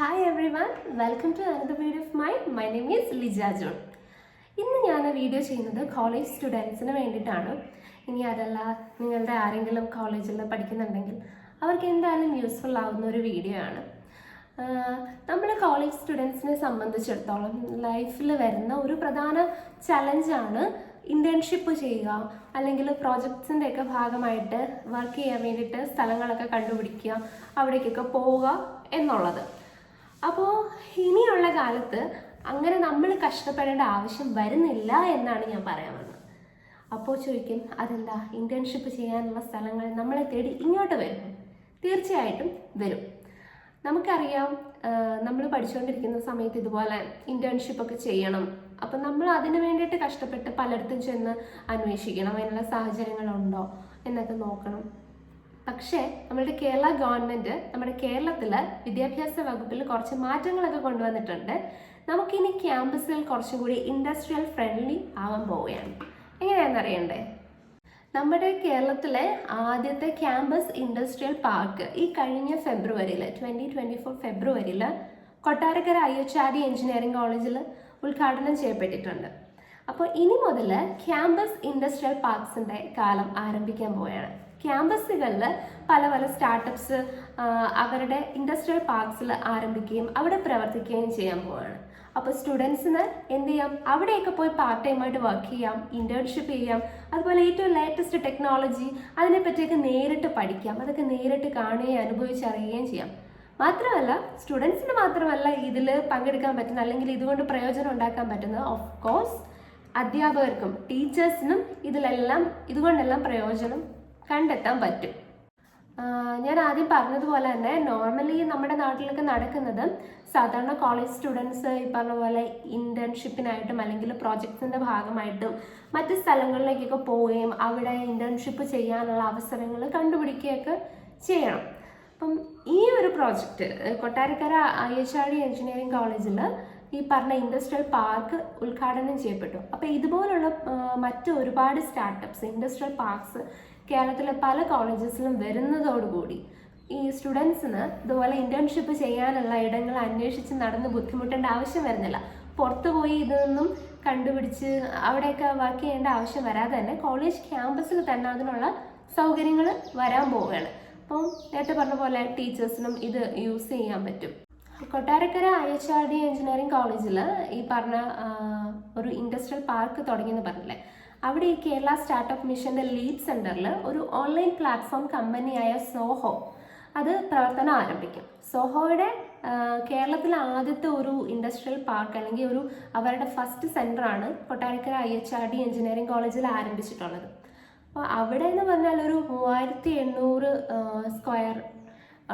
Hi everyone welcome to another video of my my name is Lija John ഇന്ന് ഞാൻ video ചെയ്യുന്നത് college സ്റ്റുഡൻസിന് വേണ്ടിയിട്ടാണ്. ഇനി അതല്ല നിങ്ങളുടെ ആരെങ്കിലും കോളേജിൽ പഠിക്കുന്നുണ്ടെങ്കിൽ അവർക്ക് എന്തായാലും യൂസ്ഫുൾ ആവുന്ന ഒരു വീഡിയോ ആണ്. നമ്മുടെ കോളേജ് സ്റ്റുഡൻസിനെ സംബന്ധിച്ചിടത്തോളം ലൈഫിൽ വരുന്ന ഒരു പ്രധാന ചലഞ്ചാണ് ഇന്റേൺഷിപ്പ് ചെയ്യുക. അല്ലെങ്കിൽ പ്രോജക്ട്സിന്റെ ഒക്കെ ഭാഗമായിട്ട് വർക്ക് ചെയ്യാൻ വേണ്ടിയിട്ട് സ്ഥലങ്ങളൊക്കെ കണ്ടുപിടിക്കുക അവിടേക്കൊക്കെ പോവുക എന്നുള്ളത്. അപ്പോൾ ഇനിയുള്ള കാലത്ത് അങ്ങനെ നമ്മൾ കഷ്ടപ്പെടേണ്ട ആവശ്യം വരുന്നില്ല എന്നാണ് ഞാൻ പറയാൻ വന്നത്. അപ്പോൾ ചോദിക്കും അതെന്താ? ഇന്റേൺഷിപ്പ് ചെയ്യാനുള്ള സ്ഥലങ്ങൾ നമ്മളെ തേടി ഇങ്ങോട്ട് വരും? തീർച്ചയായിട്ടും വരും. നമുക്കറിയാം നമ്മൾ പഠിച്ചുകൊണ്ടിരിക്കുന്ന സമയത്ത് ഇതുപോലെ ഇന്റേൺഷിപ്പ് ഒക്കെ ചെയ്യണം. അപ്പം നമ്മൾ അതിന് വേണ്ടിയിട്ട് കഷ്ടപ്പെട്ട് പലയിടത്തും ചെന്ന് അന്വേഷിക്കണം അതിനുള്ള സാഹചര്യങ്ങളുണ്ടോ എന്നൊക്കെ നോക്കണം. പക്ഷേ നമ്മുടെ കേരള ഗവൺമെന്റ് നമ്മുടെ കേരളത്തിൽ വിദ്യാഭ്യാസ വകുപ്പിൽ കുറച്ച് മാറ്റങ്ങളൊക്കെ കൊണ്ടുവന്നിട്ടുണ്ട്. നമുക്കിനി ക്യാമ്പസിൽ കുറച്ചും കൂടി ഇൻഡസ്ട്രിയൽ ഫ്രണ്ട്ലി ആവാൻ പോവുകയാണ്. എങ്ങനെയാണെന്ന് അറിയണ്ടേ? നമ്മുടെ കേരളത്തിലെ ആദ്യത്തെ ക്യാമ്പസ് ഇൻഡസ്ട്രിയൽ പാർക്ക് ഈ കഴിഞ്ഞ ഫെബ്രുവരിയിൽ ട്വന്റി ട്വന്റി ഫോർ ഫെബ്രുവരിയിൽ Kottarakkara I H R D engineering കോളേജിൽ ഉദ്ഘാടനം ചെയ്യപ്പെട്ടിട്ടുണ്ട്. അപ്പോൾ ഇനി മുതൽ ക്യാമ്പസ് ഇൻഡസ്ട്രിയൽ പാർക്സിന്റെ കാലം ആരംഭിക്കാൻ പോവുകയാണ്. ക്യാമ്പസുകളിൽ പല പല സ്റ്റാർട്ടപ്സ് അവരുടെ ഇൻഡസ്ട്രിയൽ പാർക്സിൽ ആരംഭിക്കുകയും അവിടെ പ്രവർത്തിക്കുകയും ചെയ്യാൻ പോവുകയാണ് അപ്പോൾ സ്റ്റുഡൻസിന് എന്ത് ചെയ്യാം? അവിടെയൊക്കെ പോയി പാർട്ട് ടൈമായിട്ട് വർക്ക് ചെയ്യാം ഇന്റേൺഷിപ്പ് ചെയ്യാം അതുപോലെ ഏറ്റവും ലേറ്റസ്റ്റ് ടെക്നോളജി അതിനെപ്പറ്റിയൊക്കെ നേരിട്ട് പഠിക്കാം അതൊക്കെ നേരിട്ട് കാണുകയും അനുഭവിച്ചറിയുകയും ചെയ്യാം. മാത്രമല്ല സ്റ്റുഡൻസിന് മാത്രമല്ല ഇതിൽ പങ്കെടുക്കാൻ പറ്റുന്ന അല്ലെങ്കിൽ ഇതുകൊണ്ട് പ്രയോജനം ഉണ്ടാക്കാൻ പറ്റുന്നത് ഓഫ് കോഴ്സ് അധ്യാപകർക്കും ടീച്ചേഴ്സിനും ഇതിലെല്ലാം ഇതുകൊണ്ടെല്ലാം പ്രയോജനം കണ്ടെത്താൻ പറ്റും. ഞാൻ ആദ്യം പറഞ്ഞതുപോലെ തന്നെ നോർമലി നമ്മുടെ നാട്ടിലൊക്കെ നടക്കുന്നത് സാധാരണ കോളേജ് സ്റ്റുഡൻസ് ഈ പറഞ്ഞ പോലെ ഇന്റേൺഷിപ്പിനായിട്ടും അല്ലെങ്കിൽ പ്രോജക്ട്സിന്റെ ഭാഗമായിട്ടും മറ്റ് സ്ഥലങ്ങളിലേക്കൊക്കെ പോവുകയും അവിടെ ഇന്റേൺഷിപ്പ് ചെയ്യാനുള്ള അവസരങ്ങൾ കണ്ടുപിടിക്കുകയൊക്കെ ചെയ്യണം. അപ്പം ഈ ഒരു പ്രോജക്റ്റ് കൊട്ടാരക്കര ഡി എഞ്ചിനീയറിംഗ് കോളേജിൽ ഈ പറഞ്ഞ ഇൻഡസ്ട്രിയൽ പാർക്ക് ഉദ്ഘാടനം ചെയ്യപ്പെട്ടു. അപ്പോൾ ഇതുപോലുള്ള മറ്റു ഒരുപാട് സ്റ്റാർട്ടപ്സ് ഇൻഡസ്ട്രിയൽ പാർക്സ് കേരളത്തിലെ പല കോളേജസിലും വരുന്നതോടുകൂടി ഈ സ്റ്റുഡൻസിന് ഇതുപോലെ ഇന്റേൺഷിപ്പ് ചെയ്യാനുള്ള ഇടങ്ങൾ അന്വേഷിച്ച് നടന്ന് ബുദ്ധിമുട്ടേണ്ട ആവശ്യം വരുന്നില്ല. പുറത്തു പോയി ഇതൊന്നും കണ്ടുപിടിച്ച് അവിടെയൊക്കെ വർക്ക് ചെയ്യേണ്ട ആവശ്യം വരാതെ തന്നെ കോളേജ് ക്യാമ്പസിൽ തന്നെ അതിനുള്ള സൗകര്യങ്ങൾ വരാൻ പോവുകയാണ്. അപ്പം നേരത്തെ പറഞ്ഞ പോലെ ടീച്ചേഴ്സിനും ഇത് യൂസ് ചെയ്യാൻ പറ്റും. Kottarakkara I H R D engineering കോളേജിൽ ഈ പറഞ്ഞ ഒരു ഇൻഡസ്ട്രിയൽ പാർക്ക് തുടങ്ങിയെന്ന് പറഞ്ഞില്ലേ? അവിടെ ഈ കേരള സ്റ്റാർട്ടപ്പ് മിഷന്റെ ലീഡ് സെന്ററിൽ ഒരു ഓൺലൈൻ പ്ലാറ്റ്ഫോം കമ്പനിയായ സോഹോ അത് പ്രവർത്തനം ആരംഭിക്കും. സോഹോയുടെ കേരളത്തിലെ ആദ്യത്തെ ഒരു ഇൻഡസ്ട്രിയൽ പാർക്ക് അല്ലെങ്കിൽ ഒരു അവരുടെ first സെന്ററാണ് Kottarakkara I H R D engineering കോളേജിൽ ആരംഭിച്ചിട്ടുള്ളത്. അപ്പോൾ അവിടെ എന്ന് പറഞ്ഞാൽ ഒരു മൂവായിരത്തി എണ്ണൂറ് സ്ക്വയർ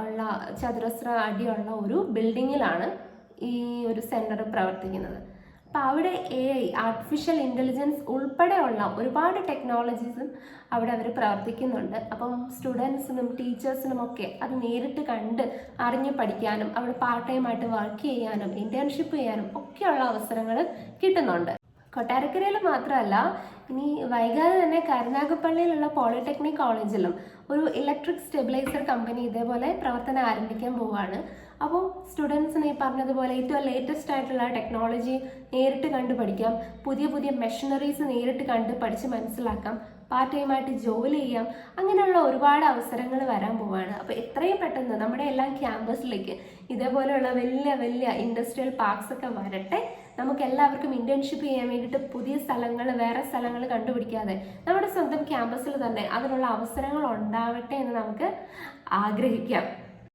ഉള്ള ചതുരശ്ര അടിയുള്ള ഒരു ബിൽഡിങ്ങിലാണ് ഈ ഒരു സെന്റർ പ്രവർത്തിക്കുന്നത്. അപ്പോൾ അവിടെ എ ഐ ആർട്ടിഫിഷ്യൽ ഇന്റലിജൻസ് ഉൾപ്പെടെയുള്ള ഒരുപാട് ടെക്നോളജീസും അവിടെ അവർ പ്രവർത്തിക്കുന്നുണ്ട്. അപ്പം സ്റ്റുഡൻസിനും ടീച്ചേഴ്സിനും ഒക്കെ അത് നേരിട്ട് കണ്ട് അറിഞ്ഞ് പഠിക്കാനും അവിടെ പാർട്ട് ടൈമായിട്ട് വർക്ക് ചെയ്യാനും ഇന്റേൺഷിപ്പ് ചെയ്യാനും ഒക്കെയുള്ള അവസരങ്ങൾ കിട്ടുന്നുണ്ട്. കൊട്ടാരക്കരയിൽ മാത്രമല്ല ഇനി വൈകാതെ തന്നെ കരുനാഗപ്പള്ളിയിലുള്ള പോളിടെക്നിക് കോളേജിലും ഒരു ഇലക്ട്രിക് സ്റ്റെബിലൈസർ കമ്പനി ഇതേപോലെ പ്രവർത്തനം ആരംഭിക്കാൻ പോവുകയാണ് അപ്പോൾ സ്റ്റുഡൻസിന് ഈ പറഞ്ഞതുപോലെ ഏറ്റവും ലേറ്റസ്റ്റ് ആയിട്ടുള്ള ടെക്നോളജി നേരിട്ട് കണ്ട് പഠിക്കാം പുതിയ പുതിയ മെഷീനറീസ് നേരിട്ട് കണ്ട് പഠിച്ച് മനസ്സിലാക്കാം. പാർട്ട് ടൈമായിട്ട് ജോലി ചെയ്യാം. അങ്ങനെയുള്ള ഒരുപാട് അവസരങ്ങൾ വരാൻ പോവാണ്. അപ്പോൾ എത്രയും പെട്ടെന്ന് നമ്മുടെ എല്ലാം ക്യാമ്പസിലേക്ക് ഇതേപോലെയുള്ള വലിയ വലിയ ഇൻഡസ്ട്രിയൽ പാർക്സ് ഒക്കെ വരട്ടെ. നമുക്ക് എല്ലാവർക്കും ഇന്റേൺഷിപ്പ് ചെയ്യാൻ വേണ്ടിയിട്ട് പുതിയ സ്ഥലങ്ങൾ വേറെ സ്ഥലങ്ങൾ കണ്ടുപിടിക്കാതെ നമ്മുടെ സ്വന്തം ക്യാമ്പസിൽ തന്നെ അതിനുള്ള അവസരങ്ങൾ ഉണ്ടാവട്ടെ എന്ന് നമുക്ക് ആഗ്രഹിക്കാം.